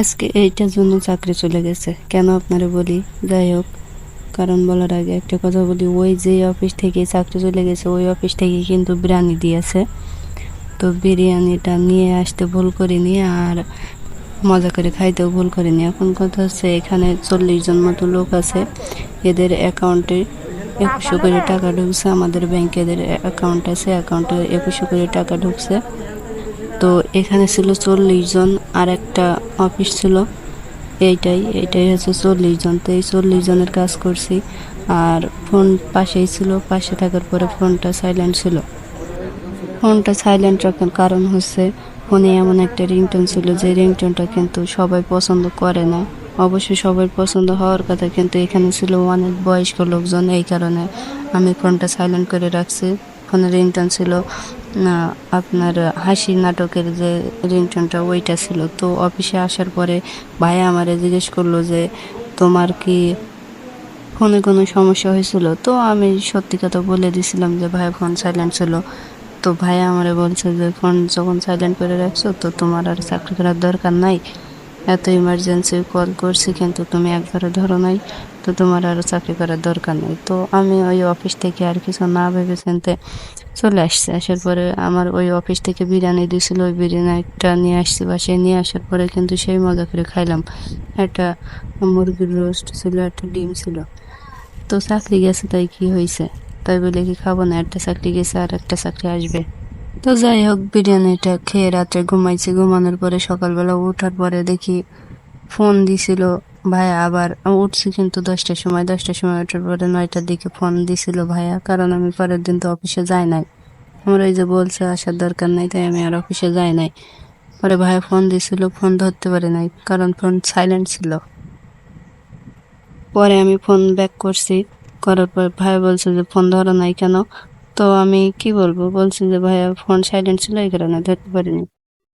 আজকে এইটার জন্য চাকরি চলে গেছে। কেন আপনারা বলি? যাই হোক, কারণ বলার আগে একটা কথা বলি, ওই যে অফিস থেকে চাকরি চলে গেছে, ওই অফিস থেকে কিন্তু বিরিয়ানি দিয়েছে। তো বিরিয়ানিটা নিয়ে আসতে ভুল করিনি আর মজা করে খাইতেও ভুল করিনি। এখন কথা হচ্ছে, এখানে চল্লিশ জন মতো লোক আছে। এদের অ্যাকাউন্টে একুশশো করে টাকা ঢুকছে। আমাদের ব্যাংকে এদের অ্যাকাউন্ট আছে, অ্যাকাউন্টে একুশশো করে টাকা ঢুকছে। তো এখানে ছিল চল্লিশ জন আর একটা অফিস ছিল। এইটাই এইটাই হচ্ছে চল্লিশ জন। তো এই চল্লিশ জনের কাজ করছি। আর ফোন পাশেই ছিল, পাশে থাকার পরে ফোনটা সাইলেন্ট ছিল। ফোনটা সাইলেন্ট রাখার কারণ হচ্ছে ফোনে এমন একটা রিংটোন ছিল যে রিংটোনটা কিন্তু সবাই পছন্দ করে না। অবশ্যই সবার পছন্দ হওয়ার কথা কিন্তু এখানে ছিল অনেক বয়স্ক লোকজন। এই কারণে আমি ফোনটা সাইলেন্ট করে রাখছি। ফোনের রিংটোন ছিল। আপনার হাসি নাটকের যে রিংটনটা ওইটা ছিল। তো অফিসে আসার পরে ভাই আমারে জিজ্ঞেস করল যে, তোমার কি ফোনে কোনো সমস্যা হয়েছিল? তো আমি সত্যি কথা বলে দিছিলাম যে, ভাই, ফোন সাইলেন্ট ছিল। তো ভাই আমারে বলছে যে, ফোন যখন সাইলেন্ট করে রাখছো, তো তোমার আর চাকরি করার দরকার নাই। এত ইমার্জেন্সি কল করছি, কিন্তু তুমি একবারে ধরো নাই, তো তোমার আর চাকরি করার দরকার নেই। তো আমি ওই অফিস থেকে আর কিছু না ভেবে চিনতে চলে আসছে। আসার পরে আমার ওই অফিস থেকে বিরিয়ানি দিয়েছিল, ওই বিরিয়ানিটা নিয়ে আসছি বাসায় নিয়ে আসার পরে কিন্তু সেই মজা করে খাইলাম। একটা মুরগির রোস্ট ছিল, একটা ডিম ছিল। তো চাকরি গেছে, তাই কি হয়েছে তাই বলে কি খাব না, একটা চাকরি গেছে আর একটা চাকরি আসবে। তো যাই হোক বিরিয়ানিটা খেয়ে রাত্রে ঘুমাইছি। ঘুমানোর পরে সকালবেলা ওঠার পরে দেখি ফোন দিছিল ভাইয়া আবার। উঠছি কিন্তু দশটার সময়। দশটার সময় ওঠার পরে নয়টার দিকে ফোন দিছিল ভাইয়া, কারণ আমি পরের দিন তো অফিসে যাই নাই। আমার ওই যে বলছে, আসার দরকার নাই, তাই আমি আর অফিসে যাই নাই। পরে ভাইয়া ফোন দিছিল, ফোন ধরতে পারে নাই, কারণ ফোন সাইলেন্ট ছিল। পরে আমি ফোন ব্যাক করছি, করার পর ভাই বলছে যে, ফোন ধরো নাই কেন? তো আমি কি বলব? বলছি যে ভাইয়া ফোন সাইলেন্ট ছিল এই কারণে ধরতে পারিনি।